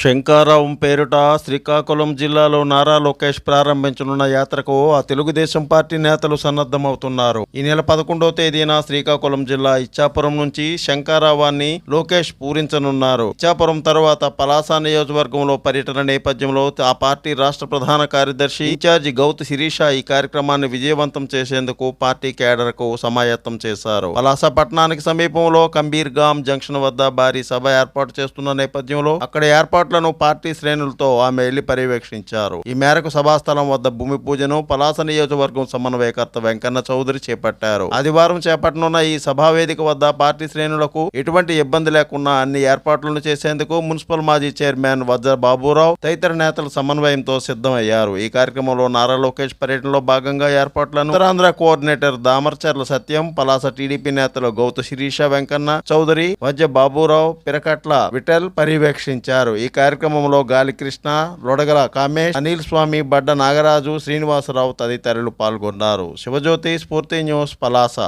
శంకారావం పేరుట శ్రీకాకుళం జిల్లాలో నారా లోకేష్ ప్రారంభించనున్న యాత్రకు ఆ తెలుగుదేశం పార్టీ నేతలు సన్నద్ధమవుతున్నారు. ఈ నెల పదకొండో తేదీన శ్రీకాకుళం జిల్లా ఇచ్చాపురం నుంచి శంకారావాన్ని లోకేష్ పూరించనున్నారు. ఇచ్చాపురం తర్వాత పలాస నియోజకవర్గంలో పర్యటన నేపథ్యంలో ఆ పార్టీ రాష్ట్ర ప్రధాన కార్యదర్శి ఇన్ఛార్జి గౌతు శిరీష ఈ కార్యక్రమాన్ని విజయవంతం చేసేందుకు పార్టీ కేడర్కు సమాయత్తం చేశారు. పలాస పట్టణానికి సమీపంలో కంబీర్గాం జంక్షన్ వద్ద భారీ సభ ఏర్పాటు చేస్తున్న నేపథ్యంలో అక్కడ ఏర్పాటు ఏర్పాట్లను పార్టీ శ్రేణులతో ఆమె వెళ్ళి పర్యవేక్షించారు. ఈ మేరకు సభాస్థలం వద్ద భూమి పూజను పలాస నియోజకవర్గం సమన్వయకర్త వెంకన్న చౌదరి చేపట్టారు. ఆదివారం చేపట్టనున్న ఈ సభా వేదిక వద్ద పార్టీ శ్రేణులకు ఎటువంటి ఇబ్బంది లేకుండా అన్ని ఏర్పాట్లను చేసేందుకు మున్సిపల్ మాజీ చైర్మన్ వజ్ర బాబురావు తదితర నేతల సమన్వయంతో సిద్ధమయ్యారు. ఈ కార్యక్రమంలో నారా లోకేష్ పర్యటనలో భాగంగా ఏర్పాట్లను ఉత్తరాంధ్ర కోఆర్డినేటర్ దామర్చర్ల సత్యం పలాస టీడీపీ నేతలు గౌత శిరీష వెంకన్న చౌదరి వజ్ర బాబురావు పిరకట్ల విఠల్ పర్యవేక్షించారు. ఈ కార్యక్రమంలో గాలి కృష్ణ లొడగల కామేష్ అనిల్ స్వామి బడ్డ నాగరాజు శ్రీనివాసరావు తదితరులు పాల్గొన్నారు. శివజ్యోతి స్ఫూర్తి న్యూస్ పలాస.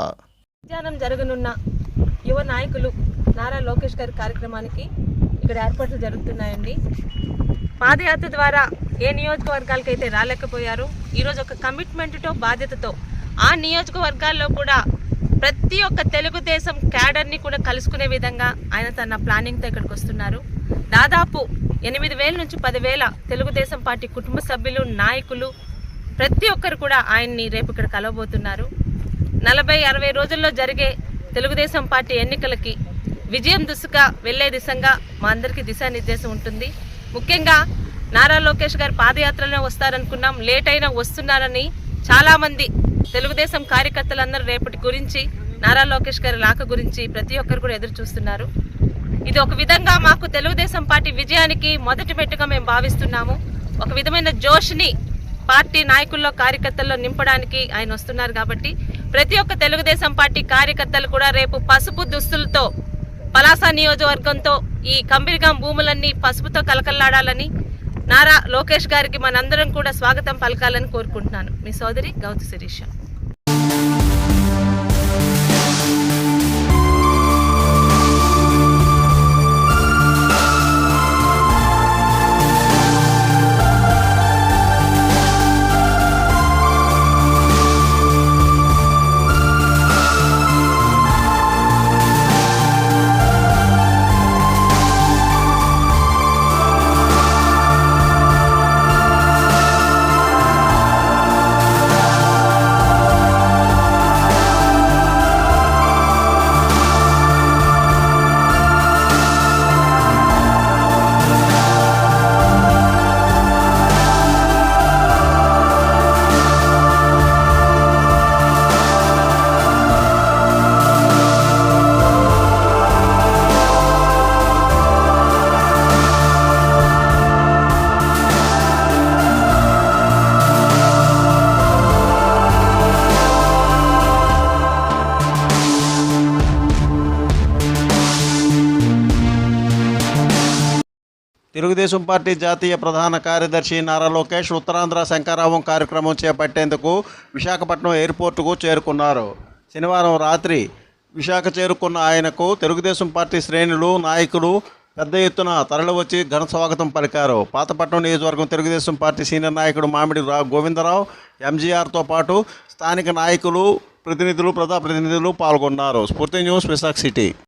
మధ్యాహ్నం జరగనున్న యువ నాయకులు నారా లోకేష్ గారి కార్యక్రమానికి ఇక్కడ ఏర్పాట్లు జరుగుతున్నాయండి. పాదయాత్ర ద్వారా ఏ నియోజకవర్గాలకైతే రాలేకపోయారు ఈరోజు ఒక కమిట్మెంట్తో బాధ్యతతో ఆ నియోజకవర్గాల్లో కూడా ప్రతి ఒక్క తెలుగుదేశం క్యాడర్ని కూడా కలుసుకునే విధంగా ఆయన తన ప్లానింగ్తో ఇక్కడికి వస్తున్నారు. దాదాపు ఎనిమిది వేల నుంచి పదివేల తెలుగుదేశం పార్టీ కుటుంబ సభ్యులు నాయకులు ప్రతి ఒక్కరు కూడా ఆయన్ని రేపు ఇక్కడ కలవబోతున్నారు. నలభై అరవై రోజుల్లో జరిగే తెలుగుదేశం పార్టీ ఎన్నికలకి విజయం దిశగా వెళ్ళే దిశగా మా అందరికీ దిశానిర్దేశం ఉంటుంది. ముఖ్యంగా నారా లోకేష్ గారు పాదయాత్రలో వస్తారనుకున్నాం లేట్ అయినా వస్తున్నారని చాలామంది తెలుగుదేశం కార్యకర్తలందరూ రేపటి గురించి నారా లోకేష్ గారి లాక గురించి ప్రతి ఒక్కరు కూడా ఎదురు చూస్తున్నారు. ఇది ఒక విధంగా మాకు తెలుగుదేశం పార్టీ విజయానికి మొదటి మెట్టుగా మేము భావిస్తున్నాము. ఒక విధమైన జోష్ని పార్టీ నాయకుల్లో కార్యకర్తల్లో నింపడానికి ఆయన వస్తున్నారు కాబట్టి ప్రతి ఒక్క తెలుగుదేశం పార్టీ కార్యకర్తలు కూడా రేపు పసుపు దుస్తులతో పలాస నియోజకవర్గంతో ఈ కంబిరిగాం భూములన్నీ పసుపుతో కలకల్లాడాలని నారా లోకేష్ గారికి మనందరం కూడా స్వాగతం పలకాలని కోరుకుంటున్నాను. మీ సోదరి గౌతు శిరీష. తెలుగుదేశం పార్టీ జాతీయ ప్రధాన కార్యదర్శి నారా లోకేష్ ఉత్తరాంధ్ర శంకారావం కార్యక్రమం చేపట్టేందుకు విశాఖపట్నం ఎయిర్పోర్టుకు చేరుకున్నారు. శనివారం రాత్రి విశాఖ చేరుకున్న ఆయనకు తెలుగుదేశం పార్టీ శ్రేణులు నాయకులు పెద్ద ఎత్తున తరలివచ్చి ఘన స్వాగతం పలికారు. పాతపట్నం నియోజకవర్గం తెలుగుదేశం పార్టీ సీనియర్ నాయకుడు మామిడి రా గోవిందరావు ఎంజీఆర్తో పాటు స్థానిక నాయకులు ప్రతినిధులు ప్రజాప్రతినిధులు పాల్గొన్నారు. స్ఫూర్తి న్యూస్ విశాఖ సిటీ.